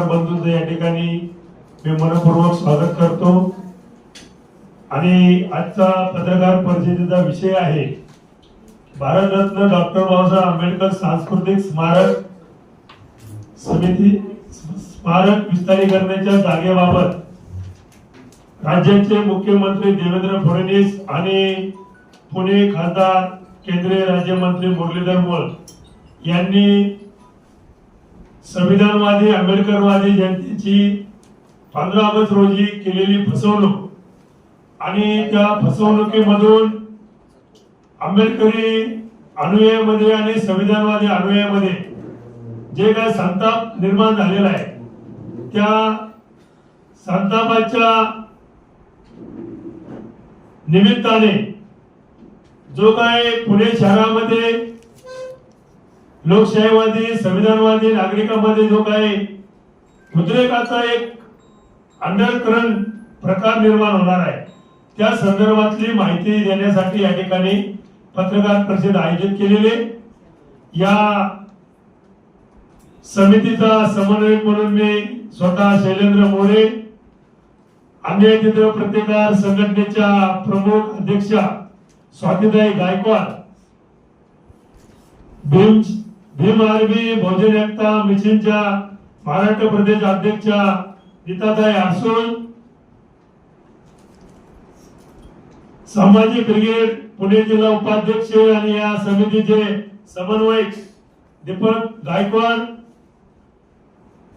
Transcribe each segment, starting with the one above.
पत्रकार बंधूंचं या ठिकाणी मी मनपूर्वक स्वागत करतो. आणि आजचा पत्रकार परिषदेचा विषय आहे भारतरत्न डॉक्टर बाबासाहेब आंबेडकर सांस्कृतिक स्मारक समिती स्मारक विस्तारीकरणाच्या जागेबाबत राज्याचे मुख्यमंत्री देवेंद्र फडणवीस आणि पुणे खासदार केंद्रीय राज्यमंत्री मुरलीधर मोहोळ यांनी संविधानवादी आंबेडकरवादी जनतेची पंधरा ऑगस्ट रोजी केलेली फसवणूक आणि त्या फसवणुकीमधून आंबेडकरी अनुयायामध्ये आणि संविधानवादी अनुयायामध्ये जे काय संताप निर्माण झालेला आहे त्या संतापाच्या निमित्ताने जो काय पुणे शहरामध्ये लोकशाहीवादी संविधानवादी नागरिकांमध्ये जो काही उद्रेकाचा एक अंडरकरंट प्रकार निर्माण होणार आहे त्या संदर्भातली माहिती देण्यासाठी या ठिकाणी पत्रकार परिषद आयोजित केलेली या समितीचा समन्वयक म्हणून मी स्वतः शैलेंद्र मोरे अन्याय चित्र प्रतिकार संघटनेच्या प्रमुख अध्यक्षा स्वातीदाई गायकवाड भीम भीम आरबी बहुजन एकता मिशनच्या महाराष्ट्र प्रदेश अध्यक्षा नीताताई आरसूळ सामाजिक क्रिकेट पुणे जिल्हा उपाध्यक्ष आणि या समितीचे समन्वयक दीपक गायकवाड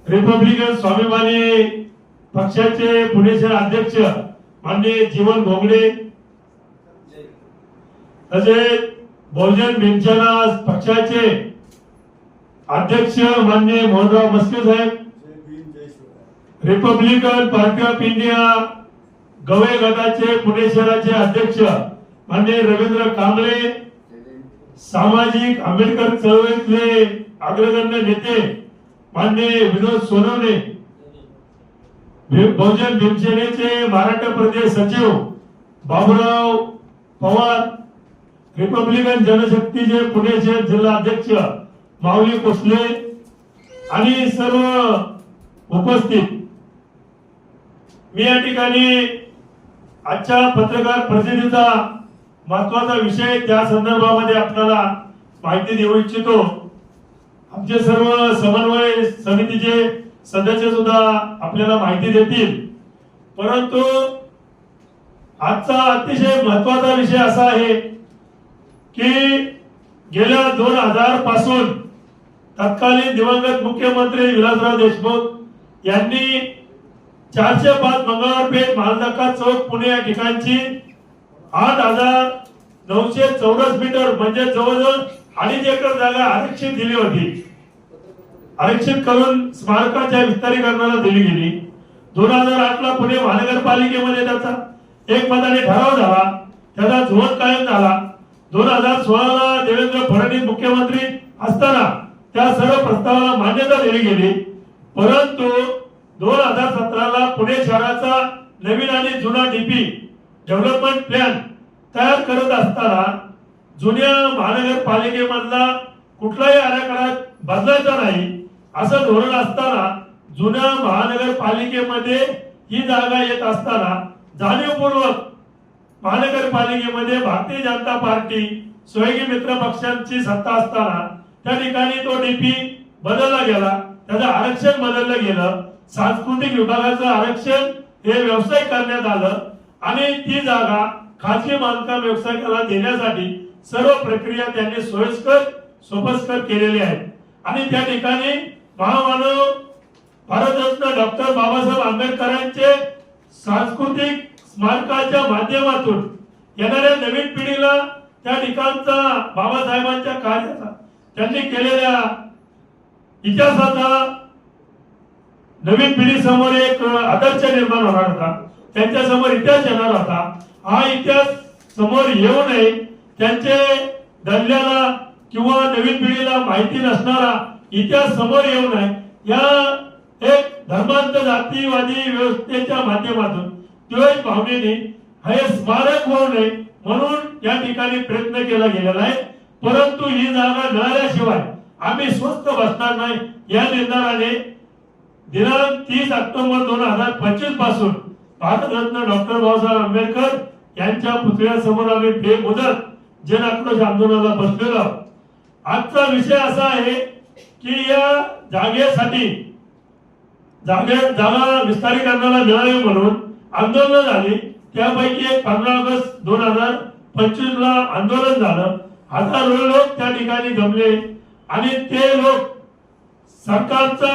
रिपब्लिकन स्वाभिमानी पक्षाचे पुणे शहर अध्यक्ष माननीय जीवन घोगडे तसेच बहुजन भीमसेना पक्षाचे अध्यक्ष माननीय मोहनराव मस्के साहेब. Republican party of India Gawale गटाचे पुणे शहराचे अध्यक्ष माननीय रवींद्र कांबळे सामाजिक आंबेडकर चळवळीतले अग्रगण्य नेते माननीय विनोद सोनवणे बहुजन भीमसेनेचे महाराष्ट्र प्रदेश सचिव बाबुराव पवार रिपब्लिकन जनशक्तीचे पुणे शहर जिल्हा अध्यक्ष माऊली कोसले आणि सर्व उपस्थित. मी या ठिकाणी आजच्या पत्रकार परिषदेचा महत्त्वाचा विषय त्या संदर्भामध्ये आपल्याला माहिती देऊ इच्छितो. आमचे सर्व समन्वय समितीचे सदस्य सुद्धा आपल्याला माहिती देतील. परंतु आजचा अतिशय महत्त्वाचा विषय असा आहे की गेल्या दोन हजारपासून तत्कालीन दिवंगत मुख्यमंत्री विलासराव देशमुख यांनी चारशे पाच मंगळवार पेठ मालदका चौक पुणे या ठिकाणची आठ हजार नऊशे चौरस मीटर म्हणजे जवळजवळ अडीच एकर जागा आरक्षित दिली होती. आरक्षित करून स्मारकाच्या विस्तारीकरणाला दिली गेली. दोन हजार आठ ला पुणे महानगरपालिकेमध्ये त्याचा एक मताने ठराव झाला. त्याचा झोन कायम झाला. दोन हजार सोळा ला देवेंद्र फडणवीस मुख्यमंत्री असताना त्या सर्व प्रस्तावाला मान्यता दिली गेली. परंतु दोन हजार सतराला पुणे शहराचा नवीन आणि जुना डीपी डेव्हलपमेंट प्लॅन तयार करत असताना जुन्या महानगरपालिकेमधला कुठलाही आराखडा बदलायचा नाही असं धोरण असताना जुन्या महानगरपालिकेमध्ये ही जागा येत असताना जाणीवपूर्वक महानगरपालिकेमध्ये भारतीय जनता पार्टी स्वयंगी मित्र पक्षांची सत्ता असताना त्या ठिकाणी तो डीपी बदलला गेला. त्याचं आरक्षण बदललं गेलं. सांस्कृतिक विभागाचं आरक्षण हे व्यवसाय करण्यात आलं. आणि ती जागा खाजगी बांधकाम व्यवसायाला देण्यासाठी सर्व प्रक्रिया त्यांनी सोयीस्कर सोपस्कर केलेली आहे. आणि त्या ठिकाणी महामानव भारतरत्न डॉक्टर बाबासाहेब आंबेडकरांचे सांस्कृतिक स्मारकाच्या माध्यमातून येणाऱ्या नवीन पिढीला त्या ठिकाणचा बाबासाहेबांच्या कार्याचा त्यांनी केलेल्या इतिहासाचा नवीन पिढी समोर एक आदर्श निर्माण होणार होता. त्यांच्यासमोर इतिहास येणार होता. हा इतिहास समोर येऊ नये त्यांचे दल्ल्याला किंवा नवीन पिढीला माहिती नसणारा इतिहास समोर येऊ नये या एक धर्मांत जातीवादी व्यवस्थेच्या माध्यमातून द्वेष भावनेने हे स्मारक होऊ नये म्हणून या ठिकाणी प्रयत्न केला गेलेला आहे. परंतु ही जागा मिळाल्याशिवाय आम्ही स्वस्त बसणार नाही. या निर्धाराने दिनांक तीस ऑक्टोबर दोन हजार पंचवीसपासून भारतरत्न डॉक्टर बाबासाहेब आंबेडकर यांच्या पुतळ्यासमोर आम्ही बेमुदत जन आक्रोश आंदोलनाला बसलेलो आहोत. आजचा विषय असा आहे की या जागेसाठी जागे जागा विस्तारीकरणाला मिळावी म्हणून आंदोलन झाली. त्यापैकी एक पंधरा ऑगस्ट दोन हजार पंचवीस ला आंदोलन झालं. हजारो लोक त्या ठिकाणी जमले आणि ते लोक सरकारचा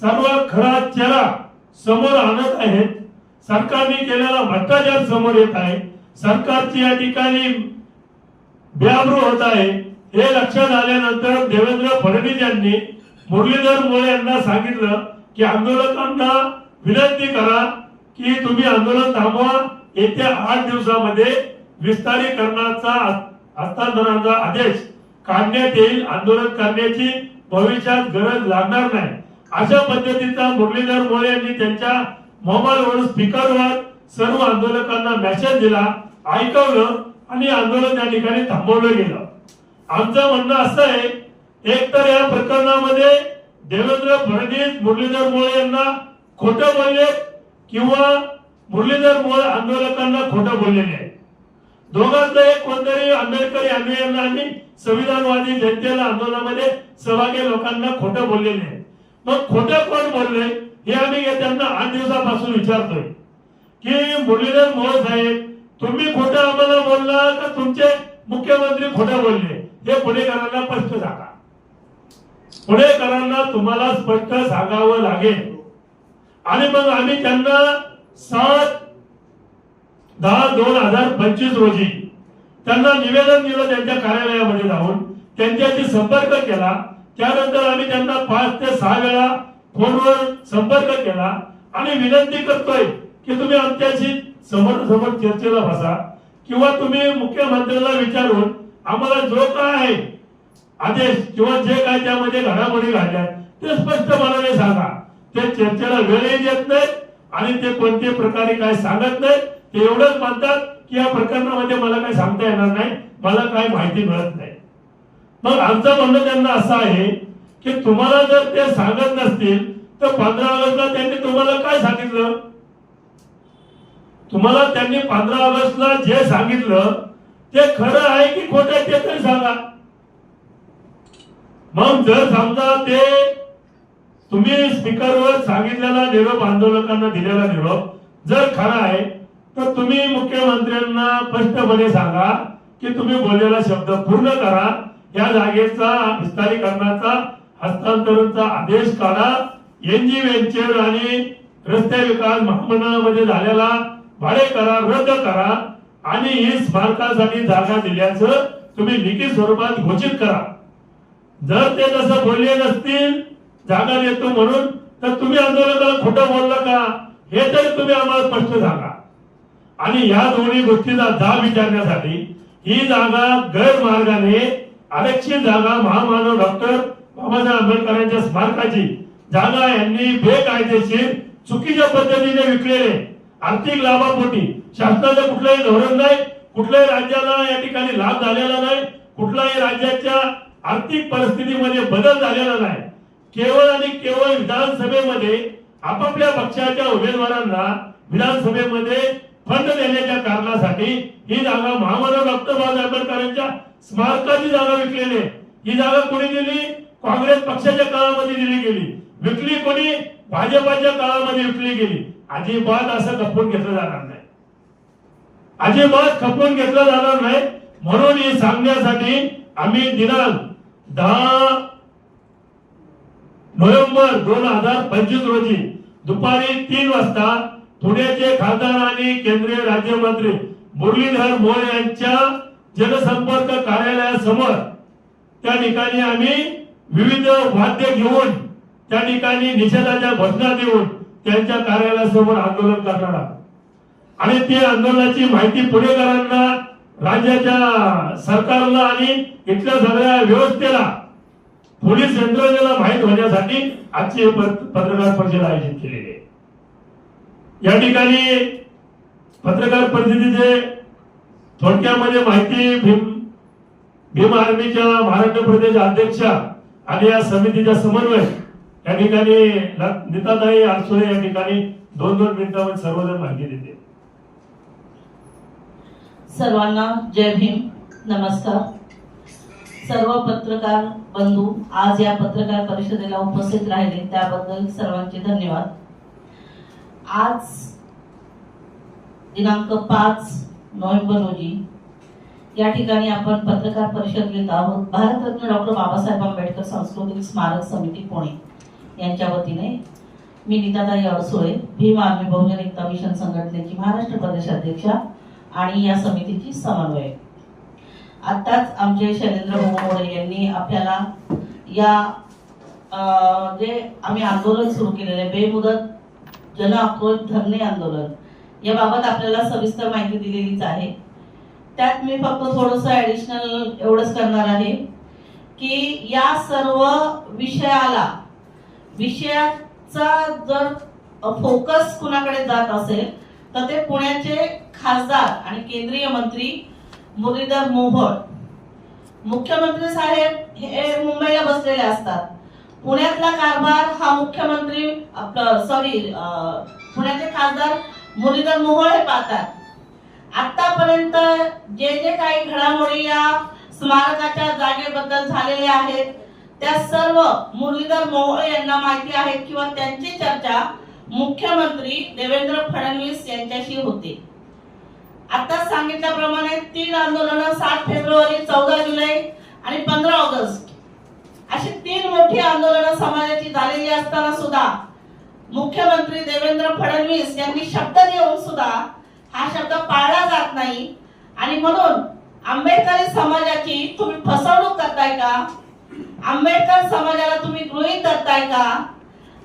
सर्व खरा चेहरा समोर आणत आहेत. सरकारने केलेला भ्रष्टाचार समोर येत आहे. सरकारची या ठिकाणी बेआबरू होत आहे. हे लक्षात आल्यानंतर देवेंद्र फडणवीस यांनी मुरलीधर मोळे यांना सांगितलं की आंदोलकांना विनंती करा की तुम्ही आंदोलन थांबवा. येत्या आठ दिवसामध्ये विस्तारीकरणाचा हस्तांतरणाचा आदेश काढण्यात येईल. आंदोलन करण्याची भविष्यात गरज लागणार नाही. अशा पद्धतीचा मुरलीधर मोळे यांनी त्यांच्या मोबाईलवर स्पीकरवर सर्व आंदोलकांना मेसेज दिला ऐकवलं आणि आंदोलन त्या ठिकाणी थांबवलं गेलं. आमचं म्हणणं असं आहे एक तर या प्रकरणामध्ये देवेंद्र फडणवीस मुरलीधर मोळे यांना खोटं बोलले किंवा मुरलीधर मोळे आंदोलकांना खोटं बोललेले आहे दोघांचं एक कोणतरी आंबेडकरी यांना आणि संविधानवादी जनतेला आंदोलनामध्ये सहभागी लोकांना खोटं बोललेले आहे मग खोटं कोण बोलले हे आम्ही त्यांना आठ दिवसापासून विचारतोय. की मुरलीधर मोहोळ साहेब तुम्ही खोटं आम्हाला बोलला का तुमचे मुख्यमंत्री खोटं बोलले? हे पुणेकरांना स्पष्ट सांगा. पुणेकरांना तुम्हाला स्पष्ट सांगावं लागेल. आणि मग आम्ही त्यांना सात दहा दोन हजार पंचवीस रोजी त्यांना निवेदन दिलं त्यांच्या कार्यालयामध्ये जाऊन त्यांच्याशी संपर्क केला. त्यानंतर आम्ही त्यांना पाच ते सहा वेळा फोनवर संपर्क केला आणि विनंती करतोय की तुम्ही आमच्याशी समोर समोर चर्चेला बसा किंवा तुम्ही मुख्यमंत्र्यांना विचारून आम्हाला जो काय आहे आदेश किंवा जे काय त्यामध्ये घडामोडी घडल्या ते स्पष्ट मनाने सांगा. ते चर्चेला वेळही देत नाही आणि ते कोणत्याही प्रकारे काय सांगत नाही ते एवढंच म्हणतात की या प्रकरणामध्ये मला काही सांगता येणार नाही मला काही माहिती मिळत नाही. मग आमचं म्हणणं त्यांना असं आहे की तुम्हाला जर ते सांगत नसतील तर पंधरा ऑगस्टला त्यांनी तुम्हाला काय सांगितलं? तुम्हाला त्यांनी पंधरा ऑगस्टला जे सांगितलं ते खरं आहे की खोटं आहे ते तरी सांगा. मग जर समजा ते तुम्ही स्पीकरवर सांगितलेला निरोप आंदोलकांना दिलेला निरोप जर खरा आहे तर तुम्ही मुख्यमंत्र्यांना स्पष्टपणे सांगा की तुम्ही बोललेला शब्द पूर्ण करा. या जागेचा विस्तारीकरणाचा हस्तांतरणचा आदेश काढा. एनजी व्हेंचर आणि रस्ते विकास महामंडळामध्ये झालेला भाडे करार रद्द करा आणि ही स्मारकासाठी जागा दिल्याचं तुम्ही लिखित स्वरूपात घोषित करा. जर ते तसं बोलले नसतील जागा देतो म्हणून तर तुम्ही आंदोलकाला खोटं बोललं का? हे तरी तुम्ही आम्हाला स्पष्ट सांगा. आणि या दोन्ही गोष्टीचा जाब विचारण्यासाठी ही जागा गैरमार्गाने आरक्षित जागा महामानव डॉक्टर बाबासाहेब आंबेडकरांच्या स्मारकाची जागा यांनी बेकायदेशीर चुकीच्या पद्धतीने विकलेले. आर्थिक लाभापोटी. शासनाचं कुठलंही धोरण नाही कुठल्याही राज्याला या ठिकाणी लाभ झालेला नाही कुठल्याही राज्याच्या आर्थिक परिस्थितीमध्ये बदल झालेला नाही. केवळ आणि केवळ विधानसभेमध्ये आपापल्या पक्षाच्या उमेदवारांना विधानसभेमध्ये फंड देण्याच्या कारणासाठी ही जागा महामानव डॉक्टर बाबासाहेब आंबेडकरांच्या स्मारकाची जागा विकलेली आहे. ही जागा कोणी दिली? काँग्रेस पक्षाच्या काळामध्ये दिली गेली. विकली कोणी? भाजपाच्या काळामध्ये विकली गेली. अजिबात असं खपवून घेतलं जाणार नाही. अजिबात खपवून घेतलं जाणार नाही. म्हणून हे सांगण्यासाठी आम्ही दिनांक दहा नोव्हेंबर दोन हजार पंचवीस रोजी दुपारी तीन वाजता पुण्याचे खासदार आणि केंद्रीय राज्यमंत्री मुरलीधर मोळ यांच्या जनसंपर्क कार्यालयासमोर त्या ठिकाणी आम्ही विविध वाद्य घेऊन त्या ठिकाणी निषेधाच्या घोषणा देऊन त्यांच्या कार्यालयासमोर आंदोलन करणार आहोत. आणि ते आंदोलनाची माहिती पुणेकरांना राज्याच्या सरकारला आणि इथल्या सगळ्या व्यवस्थेला पोलीस यंत्रणेला माहीत होण्यासाठी आजची पत्रकार परिषद आयोजित केलेली आहे. या ठिकाणी पत्रकार परिषदेचे थोडक्यामध्ये माहिती भीम भीम आर्मीच्या महाराष्ट्र प्रदेश अध्यक्ष आणि या समितीच्या समन्वय या ठिकाणी नेताताई नीताताई या ठिकाणी दोन दोन मिनिटांमध्ये सर्वजण माहिती देते सर्वांना जय भीम. नमस्कार. सर्व पत्रकार बंधू आज या पत्रकार परिषदेला उपस्थित राहिले त्याबद्दल सर्वांचे धन्यवाद. आज दिनांक पाच नोव्हेंबर रोजी या ठिकाणी आपण पत्रकार परिषद घेत आहोत. भारतरत्न डॉक्टर बाबासाहेब आंबेडकर सांस्कृतिक स्मारक समिती पुणे यांच्या वतीने मी नीताताई अडसोळे भीम आर्मी बहुजन एकता मिशन संघटनेची महाराष्ट्र प्रदेश अध्यक्षा आणि या समितीची समन्वय आत्ताच आमचे शैलेंद्र मोहोळे यांनी आपल्याला या जे आम्ही आंदोलन सुरू केलेले बेमुदत जन आक्रोश धरणे आंदोलन याबाबत आपल्याला सविस्तर माहिती दिलेलीच आहे. त्यात मी फक्त थोडस ऍडिशनल एवढंच करणार आहे की या सर्व विषयाला विषयाचा जर फोकस कुणाकडे जात असेल तर ते पुण्याचे खासदार आणि केंद्रीय मंत्री मुरलीधर मोहोळ. मुख्यमंत्री साहेब हे मुंबईला बसलेले असतात. पुण्यातला कारभार हा मुख्यमंत्री सॉरी पुण्याचे खासदार मुरलीधर मोहोळ हे पाहतात. आतापर्यंत जे जे काही घडामोडी या स्मारकाच्या जागेबद्दल झालेल्या आहेत त्या सर्व मुरलीधर मोहोळ यांना माहिती आहे किंवा त्यांची चर्चा मुख्यमंत्री देवेंद्र फडणवीस यांच्याशी होते. आता सांगितल्याप्रमाणे तीन आंदोलनं सात फेब्रुवारी चौदा जुलै आणि पंधरा ऑगस्ट अशी तीन मोठी आंदोलनं समाजाची झालेली असताना सुद्धा मुख्यमंत्री देवेंद्र फडणवीस यांनी शब्द देऊन सुद्धा हा शब्द पाळला जात नाही. आणि म्हणून आंबेडकरी समाजाची तुम्ही फसवणूक करताय का? आंबेडकर समाजाला तुम्ही गृहीत धरताय का?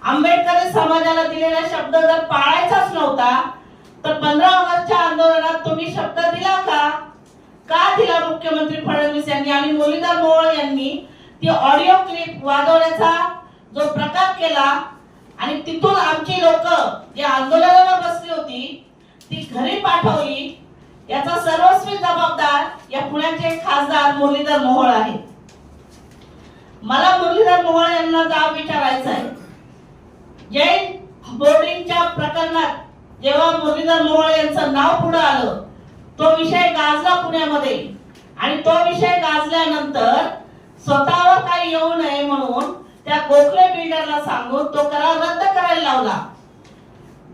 आंबेडकरी समाजाला दिलेला शब्द जर पाळायचाच नव्हता तर पंधरा ऑगस्टच्या आंदोलनात तुम्ही शब्द दिला का? का दिला मुख्यमंत्री फडणवीस यांनी आणि मुरलीधर मोहोळ यांनी? ती ऑडिओ क्लिप वाजवण्याचा जो प्रकार केला आणि तिथून आमची लोक जे आंदोलनाला बसली होती ती घरी पाठवली. याचा सर्वस्वी जबाबदार या पुण्याचे खासदार मुरलीधर मोहोळ आहेत. मला मुरलीधर मोहोळ यांना जाब विचारायचा आहे. जैन बोर्डिंगच्या प्रकरणात जेव्हा मुरलीधर मोहोळ यांचं नाव पुढे आलं तो विषय गाजला पुण्यामध्ये. आणि तो विषय गाजल्यानंतर स्वतःवर काही येऊ नये म्हणून त्या गोखले बिल्डरला सांगून तो करार रद्द करायला लावला.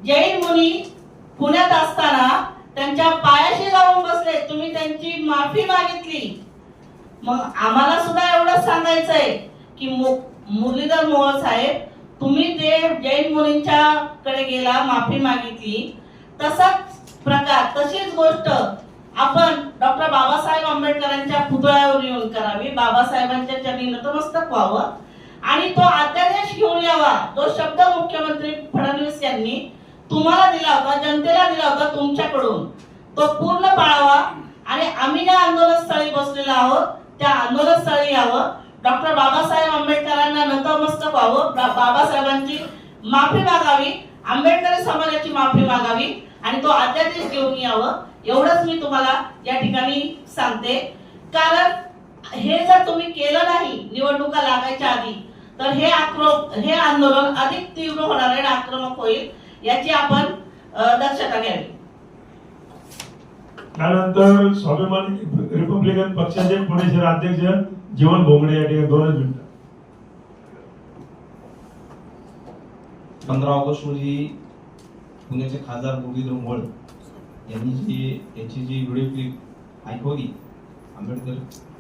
जैन मुनी पुण्यात असताना त्यांच्या पायाशी जाऊन बसले. तुम्ही त्यांची माफी मागितली. मग आम्हाला सुद्धा एवढंच सांगायचंय की मु- मुरलीधर मोहोळ साहेब तुम्ही ते जैन मुलींच्या कडे गेला माफी मागितली तसाच प्रकार तशीच गोष्ट आपण डॉक्टर बाबासाहेब आंबेडकरांच्या पुतळ्यावर येऊन करावी. बाबासाहेबांच्या चरणी नतमस्तक व्हावं. आणि तो अध्यादेश घेऊन यावा. तो शब्द मुख्यमंत्री फडणवीस यांनी तुम्हाला दिला होता जनतेला दिला होता तुमच्याकडून. तो पूर्ण पाळावा. आणि आम्ही ज्या आंदोलन स्थळी बसलेलो आहोत त्या आंदोलन स्थळी यावं. डॉक्टर बाबासाहेब आंबेडकरांना नतमस्तक व्हावं. बाबासाहेबांची माफी मागावी. आंबेडकरी समाजाची माफी मागावी. आणि तो अध्यादेश घेऊन यावं. एवढंच मी तुम्हाला या ठिकाणी सांगते. कारण हे जर तुम्ही केलं नाही निवडणुका लागायच्या आधी तर हे आक्रोश हे आंदोलन अधिक तीव्र होणार आहे आक्रमक होईल याची आपण दक्षता घ्यावी. त्यानंतर स्वाभिमानी रिपब्लिकन पक्षाचे पुणे शहर अध्यक्ष जीवन भोंगडे या ठिकाणी दोनच मिनिटं. पंधरा ऑगस्ट रोजी पुण्याचे खासदार मुरलीधर मोहोळ यांनी जी त्यांची जी व्हिडिओ क्लिप ऐकवली आंबेडकर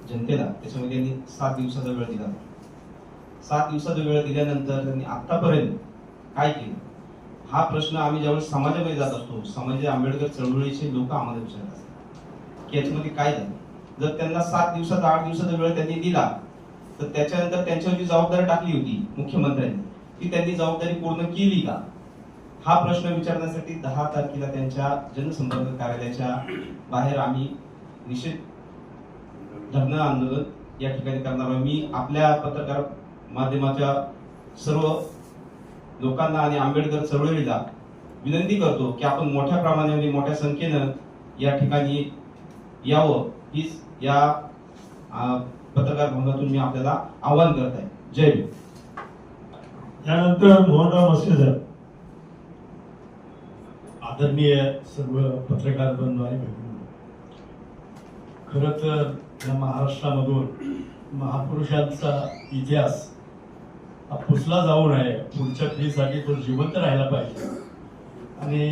जनतेला त्याच्यामध्ये त्यांनी सात दिवसाचा वेळ दिला. सात दिवसाचा वेळ दिल्यानंतर त्यांनी आतापर्यंत काय केलं? हा प्रश्न आम्ही ज्यावेळेस समाजामध्ये जात असतो समाजाचे आंबेडकर चळवळीचे लोक आम्हाला विचारत असतात. की याच्यामध्ये काय झालं? जर त्यांना सात दिवसाचा आठ दिवसाचा वेळ त्यांनी दिला तर त्याच्यानंतर त्यांच्यावर जी जबाबदारी टाकली होती मुख्यमंत्र्यांनी ती त्यांनी जबाबदारी पूर्ण केली का? हा प्रश्न विचारण्यासाठी दहा तारखेला त्यांच्या जनसंपर्क कार्यालयाच्या बाहेर आम्ही निषेध धरणं आंदोलन या ठिकाणी करणार आहोत. मी आपल्या पत्रकार माध्यमाच्या सर्व लोकांना आणि आंबेडकर चळवळीला विनंती करतो की आपण मोठ्या प्रमाणाने मोठ्या संख्येनं या ठिकाणी यावं. हीच या पत्रकार भवनातून मी आपल्याला आवाहन करत आहे. जय त्यानंतर यानंतर मोहनराव मस्के साहेब आदरणीय सर्व पत्रकार बंधू आणि भगिनी खरं तर या महाराष्ट्रामधून महापुरुषांचा इतिहास हा पुसला जाऊ नये. पुढच्या पिढीसाठी तो जिवंत राहायला पाहिजे. आणि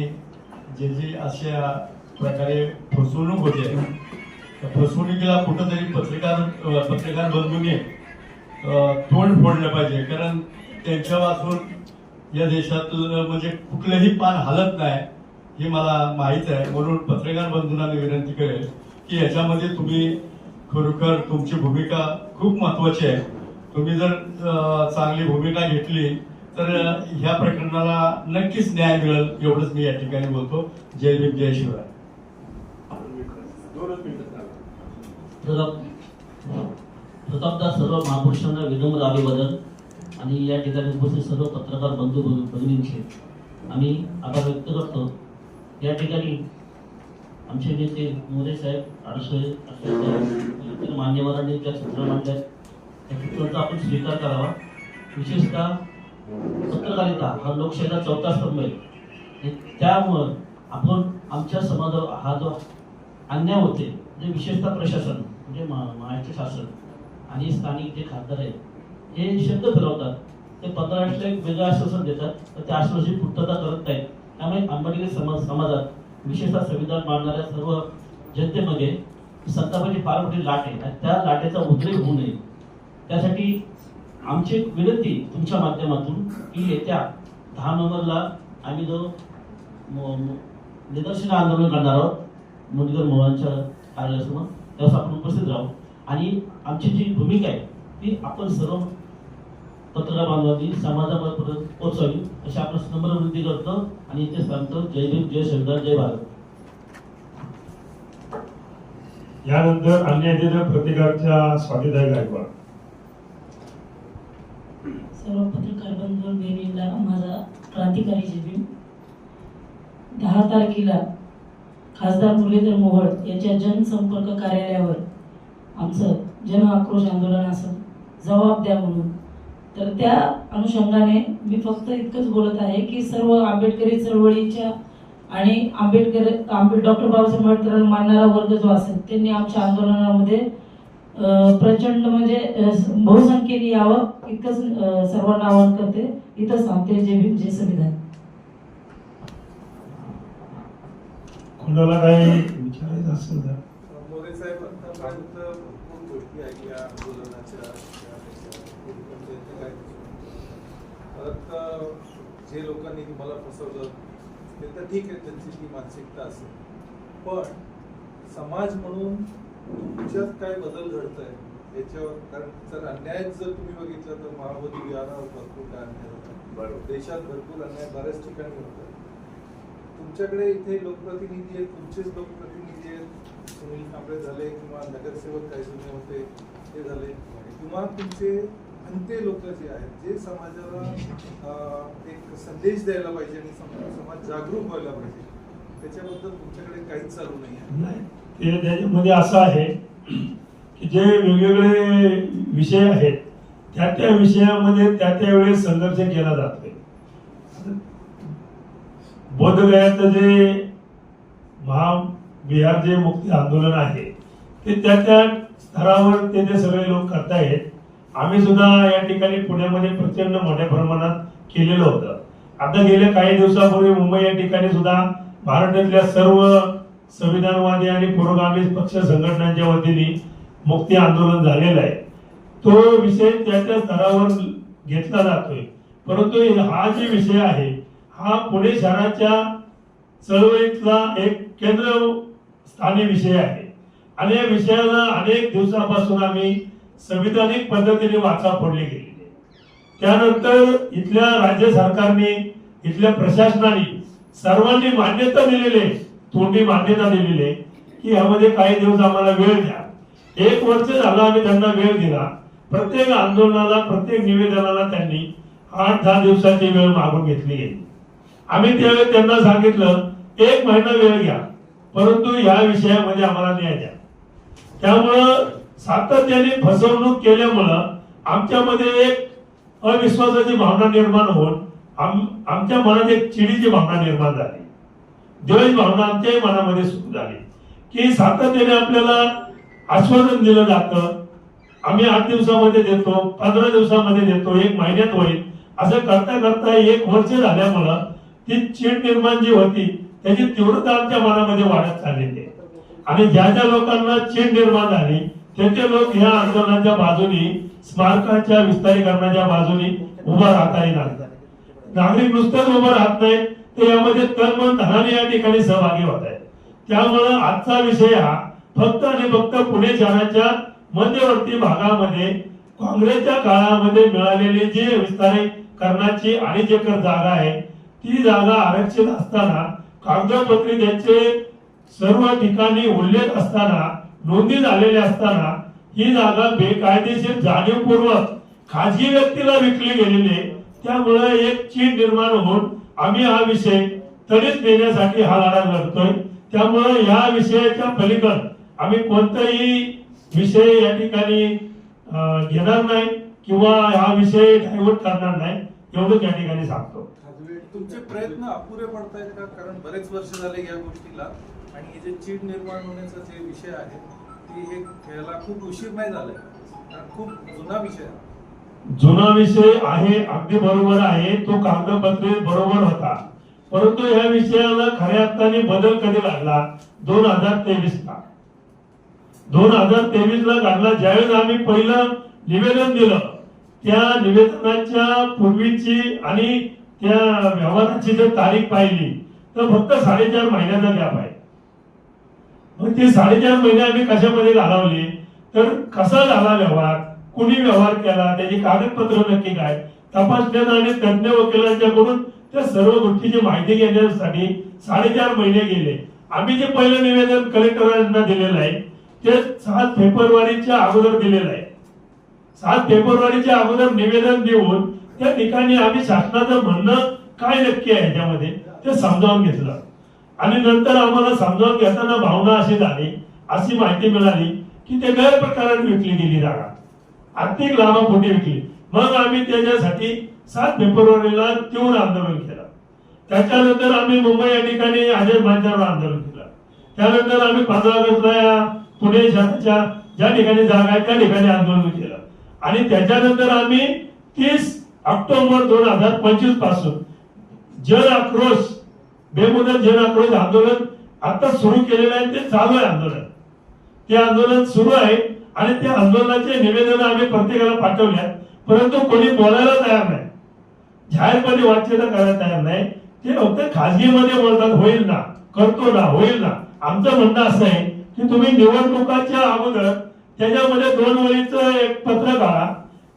जे जे अशा प्रकारे फसवणूक होते त्या फसवणुकीला कुठंतरी पत्रकार पत्रकार बंधूंनी तोंड फोडलं पाहिजे. कारण त्यांच्यापासून या देशातलं म्हणजे कुठलंही पान हलत नाही. हे मला माहीत आहे. म्हणून पत्रकार बंधूंना मी विनंती करेल की याच्यामध्ये तुम्ही खरोखर तुमची भूमिका खूप महत्वाची आहे. तुम्ही जर चांगली भूमिका घेतली तर ह्या प्रकरणाला नक्कीच न्याय मिळेल एवढंच मी या ठिकाणी बोलतो. जय भीम जय शिवराय. प्रताप प्रतापदास सर्व महापुरुषांना विनम्र अभिवादन. आणि या ठिकाणी उपस्थित सर्व पत्रकार बंधू भगिनींचे आम्ही आभार व्यक्त करतो. या ठिकाणी आमचे नेते मोरे साहेब आडसोय इतर मान्यवरांनी ज्या सूचना मांडल्या त्या सूचनांचा आपण स्वीकार करावा. विशेषतः पत्रकारिता हा लोकशाहीचा चौथा स्तंभ आहे. त्यामुळं आपण आमच्या समाजावर हा जो अन्याय होते जे विशेषतः प्रशासन म्हणजे मा- महाराष्ट्र शासन आणि स्थानिक जे खासदार आहेत हे शब्द फिरवतात. ते पत्राष्ट्र एक वेगळं आश्वासन देतात तर त्या आश्वासनाची पूर्तता करत नाहीत. त्यामुळे आंबेडकरी समाज समाजात विशेषतः संविधान मानणाऱ्या सर्व जनतेमध्ये संतापाची फार मोठी लाट आहे आणि त्या लाटेचा उद्रेक होऊ नये. त्यासाठी आमची एक विनंती तुमच्या माध्यमातून की येत्या दहा नोव्हेंबरला आम्ही जो म- निदर्शन आंदोलन करणार आहोत मुंडकर मोहनच्या कार्यालयासमोर त्यावेळेस आपण उपस्थित राहू. आणि आमची जी भूमिका आहे ती आपण सर्व पत्रकार बांधवांनी समाजापर्यंत पोहोचावी अशी आपण नम्र विनंती करतो. आणि इथे सांगतो जय भीम जय संविधान जय भारत. यानंतर अन्य अतिथी प्रतिकारच्या स्वातीताई गायकवाड सर्व पत्रकार बंधू बहिणींना माझा क्रांतिकारी जय भीम. दहा तारखेला खासदार मुरलीधर मोहोळ यांच्या जनसंपर्क कार्यालयावर आमचं जन आक्रोश आंदोलन असं जबाब द्या म्हणून तर त्या अनुषंगाने मी फक्त इतकंच बोलत आहे की सर्व आंबेडकरी चळवळीच्या आणि आंबेडकर आंबे डॉक्टर बाबासाहेब आंबेडकरांना मानणारा वर्ग जो असेल त्यांनी आमच्या आंदोलनामध्ये प्रचंड म्हणजे बहुसंख्येने यावं इतकंच सर्वांना आवाहन करते. इथं सांगते जय भीम जय संविधान. कोणाला काही विचारायचं असेल तर मोरे साहेब आतापर्यंत भरपूर गोष्टी ऐकल्या आंदोलनाच्या त्या त्याच्या पूर्वीपर्यंत काय अं, जे लोकांनी तुम्हाला फसवलं ते तर ठीक आहे त्यांची ती मानसिकता असेल. पण समाज म्हणून तुमच्यात काय बदल घडत आहे याच्यावर कारण जर अन्याय जर तुम्ही बघितलं तर महाबोधी विहारावर भरपूर काय अन्याय होतात. देशात भरपूर अन्याय बऱ्याच ठिकाणी होतात. तुमच्याकडे इथे लोकप्रतिनिधी आहेत तुमचेच लोकप्रतिनिधी आहेत. सुनील कांबळे झाले किंवा नगरसेवक काही जुने होते ते झाले. किंवा तुमचे अंते लोक जे आहेत जे समाजाला एक संदेश द्यायला पाहिजे आणि समाज जागरूक व्हायला पाहिजे त्याच्याबद्दल तुमच्याकडे काहीच चालू नाही आहे. नाही. ते त्याच्यामध्ये असं आहे की जे वेगवेगळे विषय आहेत त्या त्या विषयामध्ये त्या त्या वेळेस संघर्ष केला जातोय बोधगयाचं जे महा बिहार जे मुक्ती आंदोलन आहे ते त्या त्या स्तरावर ते ते सगळे लोक करतायत. आम्ही सुद्धा या ठिकाणी पुण्यामध्ये प्रचंड मोठ्या प्रमाणात केलेलं होतं. आता गेल्या काही दिवसापूर्वी मुंबई या ठिकाणी सुद्धा महाराष्ट्रातल्या सर्व संविधानवादी आणि पुरोगामी पक्ष संघटनांच्या वतीने मुक्ती आंदोलन झालेलं आहे. तो विषय त्या त्या स्तरावर घेतला जातोय. परंतु हा जे विषय आहे हा पुणे शहराच्या चळवळीतला एक केंद्र स्थानी विषय आहे. आणि या विषयाला अनेक दिवसापासून आम्ही संविधानिक पद्धतीने वाचा फोडली गेलेली त्यानंतर इथल्या राज्य सरकारने इथल्या प्रशासनाने सर्वांनी मान्यता दिलेली आहे तोंडी मान्यता दिलेली आहे की यामध्ये काही दिवस आम्हाला वेळ द्या. एक वर्ष झालं आम्ही त्यांना वेळ दिला. प्रत्येक आंदोलनाला प्रत्येक निवेदनाला त्यांनी आठ दहा दिवसाची वेळ मागून घेतली गेली आम्ही त्यावेळी त्यांना सांगितलं एक महिना वेळ घ्या परंतु या विषयामध्ये आम्हाला न्याय द्या. त्यामुळं सातत्याने फसवणूक केल्यामुळं आमच्यामध्ये एक अविश्वासाची भावना निर्माण होऊन आम आमच्या मनात एक चिडीची भावना निर्माण झाली. द्वेष भावना आमच्याही मनामध्ये सुरू झाली. की सातत्याने आपल्याला आश्वासन दिलं जातं आम्ही आठ दिवसामध्ये देतो पंधरा दिवसामध्ये देतो एक महिन्यात होईल असं करता करता एक वर्ष झाल्यामुळं ती चीड निर्माण जी होती त्याची तीव्रता आमच्या मनामध्ये वाढत चाललेली आहे. आणि ज्या ज्या लोकांना चीड निर्माण झाली त्यांचे लोक ह्या आंदोलनाच्या बाजूनी स्मारकाच्या विस्तारीकरणाच्या बाजूनी उभा राहता येणार. नागरिक नुसतंच उभं राहत नाही तर यामध्ये तन मन धनाने या ठिकाणी सहभागी होत आहेत. त्यामुळं आजचा विषय हा फक्त आणि फक्त पुणे शहराच्या मध्यवर्ती भागामध्ये काँग्रेसच्या काळामध्ये मिळालेली जी विस्तारीकरणाची अडीच एकर जागा आहे ती जागा आरक्षित असताना कागदपत्री त्याचे सर्व ठिकाणी उल्लेख असताना नोंदी झालेल्या असताना ही जागा बेकायदेशीर जाणीवपूर्वक खाजगी व्यक्तीला विकली गेलेली आहे. त्यामुळे एक चीड निर्माण होऊन आम्ही हा विषय तडीच देण्यासाठी हा लढा लढतोय. त्यामुळे या विषयाच्या पलीकड आम्ही कोणताही विषय या ठिकाणी घेणार नाही किंवा हा विषय डायव्हर्ट करणार नाही एवढंच या ठिकाणी सांगतो. तुमचे प्रयत्न अपुरे पडतायत का? कारण बरेच वर्ष झाले या गोष्टीला. आणि हे जे चीड निर्माण होण्याचा जे विषय आहे ती हे याला खूप उशीर नाही झालाय. कारण खूप जुना विषय आहे. जुना विषय आहे अगदी बरोबर आहे. तो कागदपत्रे बरोबर होता. परंतु या विषयाला खऱ्या अर्थाने बदल कधी लागला दोन हजार तेवीस ला दोन हजार तेवीस ला घडला. ज्यावेळेस आम्ही पहिलं निवेदन दिलं त्या निवेदनाच्या पूर्वीची आणि त्या व्यवहाराची जर तारीख पाहिली तर फक्त साडेचार महिन्याचा गॅप आहे. मग ते साडेचार महिने आम्ही कशामध्ये घालवले? तर कसा झाला व्यवहार? कुणी व्यवहार केला? त्याची कागदपत्र नक्की काय? तपासण्यात आणि तज्ञ वकिलांच्याकडून त्या सर्व गोष्टीची माहिती घेण्यासाठी साडेचार महिने गेले. आम्ही जे पहिलं निवेदन कलेक्टरांना दिलेलं आहे ते सात फेब्रुवारीच्या अगोदर दिलेलं आहे. सात फेब्रुवारीच्या अगोदर निवेदन देऊन त्या ठिकाणी आम्ही शासनाचं म्हणणं काय नक्की आहे त्यामध्ये ते समजावून घेतलं. आणि नंतर आम्हाला समजावून घेताना भावना अशी झाली अशी माहिती मिळाली की ते गैरप्रकाराने विकली गेली जागा आर्थिक लाभापोटी विकली. मग आम्ही त्याच्यासाठी सात फेब्रुवारीला तीव्र आंदोलन केलं. त्याच्यानंतर आम्ही मुंबई या ठिकाणी हजर मैदानावर आंदोलन केलं. त्यानंतर आम्ही पंधरा ऑगस्टला या पुणे शहराच्या ज्या ठिकाणी जागा आहे त्या ठिकाणी आंदोलन केलं. आणि त्याच्यानंतर आम्ही तीस ऑक्टोबर दोन हजार पंचवीसपासून जल आक्रोश बेमुदत जन आक्रोश आंदोलन आता सुरू केलेलं आहे ते चालू आहे आंदोलन. ते आंदोलन सुरू आहे आणि त्या आंदोलनाचे निवेदन आम्ही प्रत्येकाला पाठवल्या परंतु कोणी बोलायला तयार नाही. जाहीरपणे वाचायला करायला तयार नाही. ते फक्त खाजगीमध्ये बोलतात होईल ना करतो ना होईल ना. आमचं म्हणणं असं आहे की तुम्ही निवडणुकाच्या अगोदर त्याच्यामध्ये दोन वळीचं एक पत्र काढा.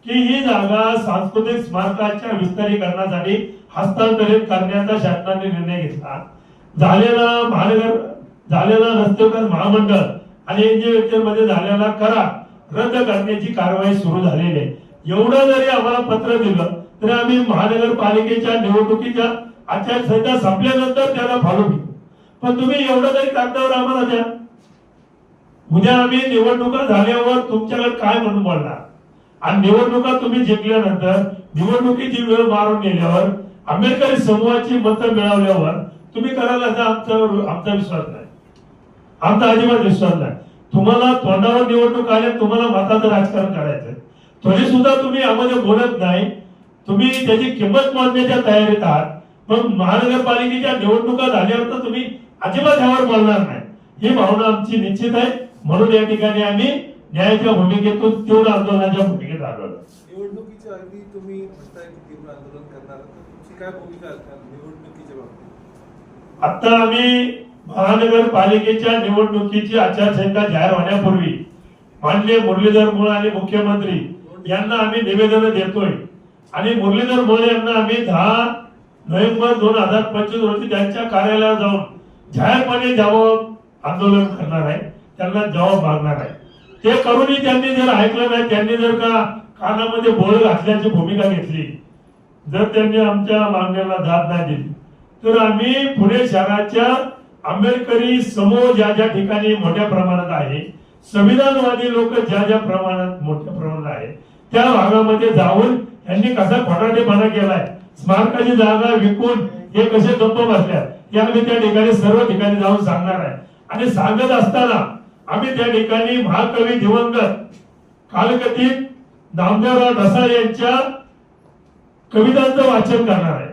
की ही जागा सांस्कृतिक स्मारकाच्या विस्तारीकरणासाठी हस्तांतरित करण्याचा शासनाने निर्णय घेतला. झालेला महानगर झालेला रस्ते महामंडळ आणि एनजीओ मध्ये झालेला करार रद्द करण्याची कारवाई सुरू झालेली आहे. एवढं जरी आम्हाला पत्र दिलं तरी आम्ही महानगरपालिकेच्या निवडणुकीच्या आचारसंहिता संपल्यानंतर त्याला फॉलो घेऊ पण तुम्ही एवढं जरी कागदावर आम्हाला द्या. उद्या आम्ही निवडणुका झाल्यावर तुमच्याकडे काय म्हणून बोलणार? आणि निवडणुका तुम्ही जिंकल्यानंतर निवडणुकीची वेळ मारून नेल्यावर आंबेडकरी समूहाची मतं मिळवल्यावर तुम्ही कराल असा आमचा आमचा विश्वास नाही. आमचा अजिबात विश्वास नाही. तुम्हाला तोंडावर निवडणूक आल्या तुम्हाला मताचं राजकारण करायचं तरी सुद्धा तुम्ही यामध्ये बोलत नाही. तुम्ही त्याची किंमत मोजण्याच्या तयारीत आहात. पण महानगरपालिकेच्या निवडणुका झाल्यावर तर तुम्ही अजिबात ह्यावर बोलणार नाही. ही भावना आमची निश्चित आहे. म्हणून या ठिकाणी आम्ही न्यायाच्या भूमिकेतून तीव्र आंदोलनाच्या भूमिकेत आलो निवडणुकीच्या आधी तुम्ही म्हणताय की तीव्र आंदोलन करणार. तुमची काय भूमिका असणार निवडणुकीच्या बाबतीत? आता आम्ही महानगरपालिकेच्या निवडणुकीची आचारसंहिता जाहीर होण्यापूर्वी माननीय मुरलीधर मोळ आणि मुख्यमंत्री यांना आम्ही निवेदन देतोय. आणि मुरलीधर मोळ यांना आम्ही दहा नोव्हेंबर दोन हजार पंचवीस रोजी त्यांच्या कार्यालयात जाऊन जाहीरपणे जबाब आंदोलन करणार आहे. त्यांना जबाब मागणार आहे. ते करूनही त्यांनी जर ऐकलं नाही त्यांनी जर का कानामध्ये बोळ घातल्याची भूमिका घेतली जर त्यांनी आमच्या मागण्याला दाद नाही दिली तर आम्ही पुणे शहराच्या आंबेडकरी समूह ज्या ज्या ठिकाणी मोठ्या प्रमाणात आहे संविधानवादी लोक ज्या ज्या प्रमाणात मोठ्या प्रमाणात आहे त्या भागामध्ये जाऊन यांनी कसा खोटाटेपणा केलाय स्मारकाची जागा विकून हे कसे गप्प बसल्या हे आम्ही त्या ठिकाणी सर्व ठिकाणी जाऊन सांगणार आहे. आणि सांगत असताना आम्ही त्या ठिकाणी महाकवी दिवंगत कालकथित नामदेवराव ढसाळ यांच्या कवितांचं वाचन करणार आहे.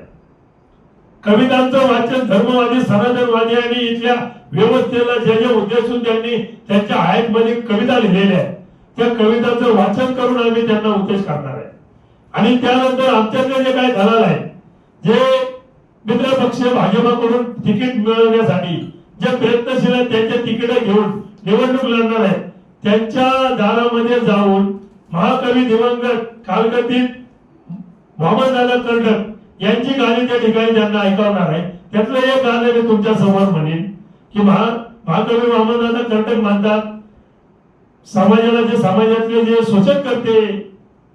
कवितांचं वाचन धर्मवादी सनातनवादी आणि इथल्या व्यवस्थेला जे जे उद्देशून त्यांनी त्यांच्या आयतमध्ये कविता लिहिलेल्या आहेत त्या कवितांचं वाचन करून आम्ही त्यांना उद्देश करणार आहे. आणि त्यानंतर आमच्याकडे जे काय झालेलं आहे जे मित्र पक्ष भाजपाकडून तिकीट मिळवण्यासाठी जे प्रयत्नशील आहेत त्यांच्या तिकीट घेऊन निवडणूक लढणार आहे. त्यांच्या दारामध्ये जाऊन महाकवी दिवंगत कालकथित मोहम्मद दादा कर्डक यांची गाणी त्या ठिकाणी त्यांना ऐकवणार आहे. त्यातलं एक गाणं मी तुमच्यासमोर म्हणेन की महा महाकवी मोहम्मद दादा कर्डक मानतात समाजाला जे समाजातले जे शोषण करते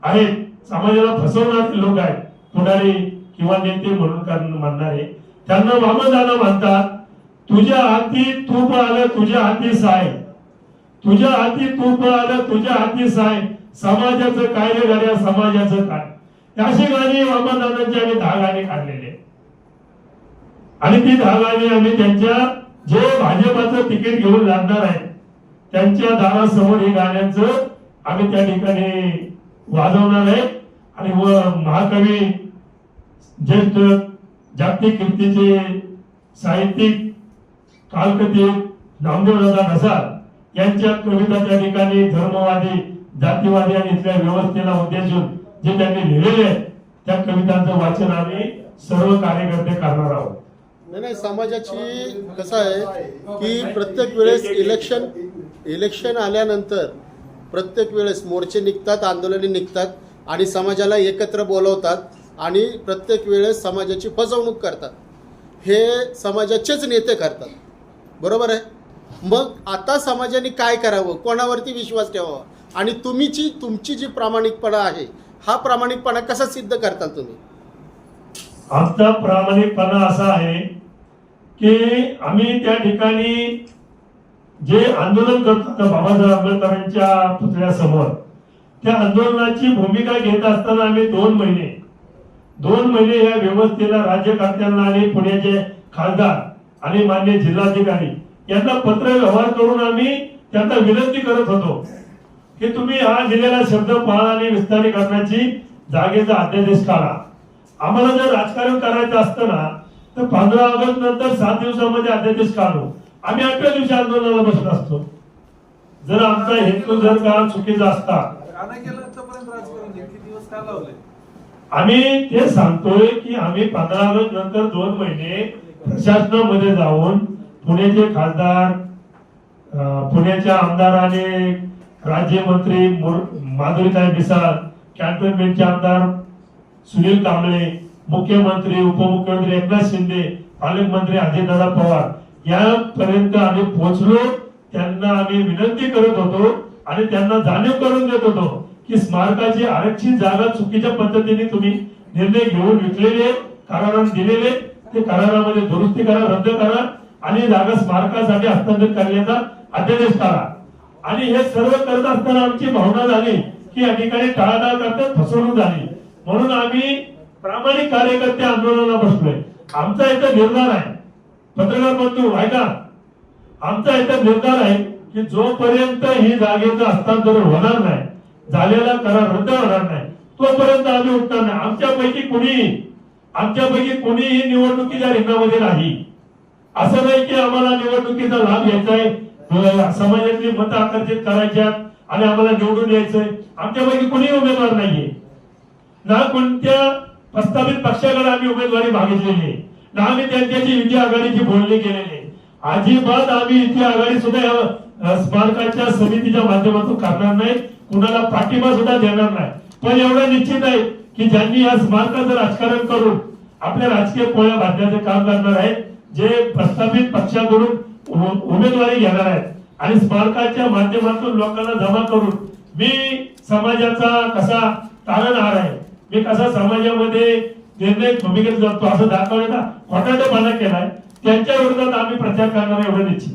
आहेत समाजाला फसवणारे लोक आहेत पुढारी किंवा नेते म्हणून कारण म्हणणारे त्यांना मोहम्मद दादा म्हणतात तुझ्या हाती तूप आलं तुझ्या हाती साय. तुझ्या हाती तूप आलं तुझ्या हाती साय. समाजाचं काय रे समाजाचं काय? हे अशी गाणी वामनदादांची आम्ही दहा गाणी काढलेली आणि ती दहा गाणी आम्ही त्यांच्या जे भाजपाचं तिकीट घेऊन लागणार आहे त्यांच्या दारासमोर हे गाण्यांचं आम्ही त्या ठिकाणी वाजवणार आहे. आणि व महाकवी ज्येष्ठ जागतिक कीर्तीचे साहित्यिक कालकथित नामदेवदादा ढसाळ यांच्या कविता त्या ठिकाणी धर्मवादी जातीवादी आणि इथल्या व्यवस्थेला उद्देशून जे त्यांनी लिहिलेले आहेत त्या कवितांचं वाचन आम्ही सर्व कार्यकर्ते करणार आहोत. नाही नाही समाजाची कसं आहे की प्रत्येक वेळेस इलेक्शन इलेक्शन आल्यानंतर प्रत्येक वेळेस मोर्चे निघतात आंदोलने निघतात आणि समाजाला एकत्र बोलवतात आणि प्रत्येक वेळेस समाजाची फसवणूक करतात. हे समाजाचेच नेते करतात. बरोबर आहे? मग आता समाजाने काय करावं? कोणावरती विश्वास ठेवावा? आणि तुम्हीची तुमची जी प्रामाणिकपणा आहे हा प्रामाणिकपणा कसा सिद्ध करताल तुम्ही? आमचा प्रामाणिकपणा असा आहे की आम्ही त्या ठिकाणी जे आंदोलन करतो आता बाबासाहेब आंबेडकरांच्या पुतळ्यासमोर त्या आंदोलनाची भूमिका घेत असताना आम्ही दोन महिने दोन महिने या व्यवस्थेला राज्यकर्त्यांना आणि पुण्याचे खासदार आणि मान्य जिल्हाधिकारी यांना पत्र व्यवहार करून आम्ही त्यांना विनंती करत होतो की तुम्ही हा दिलेला शब्द पाळा आणि विस्तारीकरणाची जागेचा अध्यादेश काढा. आम्हाला जर राजकारण करायचं असतं ना तर पंधरा ऑगस्ट नंतर सात दिवसामध्ये अध्यादेश काढू. आम्ही आठव्या दिवशी आंदोलनाला बसलो असतो. जर आमचा हेतू जर का चुकीचा असता आम्ही ते सांगतोय की आम्ही पंधरा ऑगस्ट नंतर दोन महिने प्रशासनामध्ये जाऊन पुण्याचे खासदार पुण्याच्या आमदाराने राज्यमंत्री माधुरीताई मिसाळ कॅन्टोन्मेंटचे आमदार सुनील कांबळे मुख्यमंत्री उपमुख्यमंत्री एकनाथ शिंदे पालकमंत्री अजितदादा पवार यापर्यंत आम्ही पोहोचलो. त्यांना आम्ही विनंती करत होतो आणि त्यांना जाणीव करून देत होतो की स्मारकाची आरक्षित जागा चुकीच्या पद्धतीने तुम्ही निर्णय घेऊन विकलेले कारण दिलेले ते करारामध्ये दुरुस्ती करा रद्द करा आणि जागा स्मारकासाठी हस्तांतरित करण्याचा अध्यादेश करा आणि हे सर्व करत असताना आमची भावना झाली की या ठिकाणी टाळाटाळ करतात फसवणूक झाली. म्हणून आम्ही प्रामाणिक कार्यकर्ते आंदोलनाला बसलोय. आमचा इथं निर्धार आहे. पत्रकार बंधू ऐका. आमचा इथं निर्धार आहे की जोपर्यंत ही जागेचं हस्तांतरण होणार नाही झालेला करार रद्द होणार नाही तोपर्यंत आम्ही उठणार नाही. आमच्यापैकी कुणी आमच्यापैकी कोणीही निवडणुकीच्या रिंगामध्ये नाही. असं नाही की आम्हाला निवडणुकीचा लाभ घ्यायचा आहे समाजातली मतं आकर्षित करायच्यात आणि आम्हाला निवडून यायचंय. आमच्यापैकी कुणीही उमेदवार नाहीये. ना कोणत्या प्रस्तावित पक्षाकडे आम्ही उमेदवारी मागितलेली आहे. ना आम्ही त्यांच्याशी युती आघाडीची बोलणी केलेली आहे. अजिबात आम्ही युती आघाडी सुद्धा स्मारकाच्या समितीच्या माध्यमातून करणार नाही. कुणाला पाठिंबा सुद्धा देणार नाही. पण एवढं निश्चित आहे की ज्यांनी या स्मारकाचं राजकारण करून आपल्या राजकीय पोळ्या बांधण्याचे काम करणार आहेत जे प्रस्तावित पक्षाकडून उमेदवारी घेणार आहेत. आणि स्मारकाच्या माध्यमातून लोकांना जमा करून मी समाजाचा कसा तारणहार आहे मी कसा समाजामध्ये निर्णय भूमिकेत जातो असं दाखवण्याचा खोटाटेपणा केलाय त्यांच्या विरोधात आम्ही प्रचार करणार एवढं निश्चित.